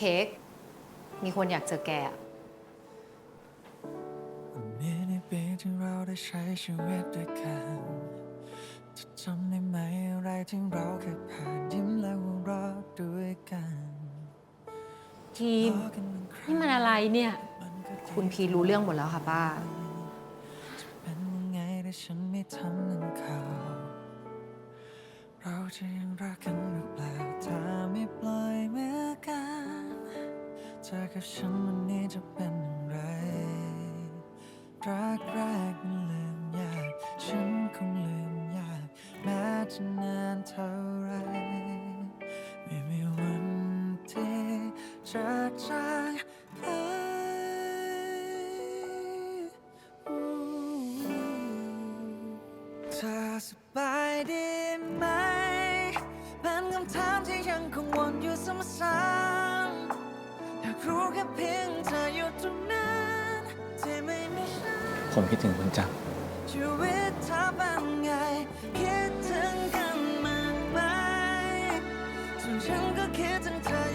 เค้ก มีคนอยากเจอแกอะวันนี้ในปีที่เราได้ใช้ชีวิตด้วยกันจะจำได้ไหมอะไรที่เราเคยผ่านยิ้มและหัวเราะด้วยกันทีมล้อกันบางครั้งนี่มันอะไรเนี่ย มันก็ดีคุณพีรู้เรื่องหมดแล้วค่ะป้า เป็นยังไงถ้าฉันไม่ทำนั่นเขาเราจะยังรักกันหรือเปล่าถ้าไม่ปล่อยมือกัน เธอกับฉันวันนี้จะเป็นอย่างไร รักแรกมันลืมยาก ฉันคงลืมยาก แม้จะนานเท่าไร ไม่มีวันที่จะจางหายเธอสบายดีไหม เป็นคำถามที่ยังคงวนอยู่ซ้ำๆอยาก รู้แค่เพียงเธออยู่ตรงนั้นที่ไม่มีฉันผมคิดถึงคุณจัง ชีวิตเธอเป็นไง คิดถึงกันมากไหมส่วนฉันก็คิดถึงเธอ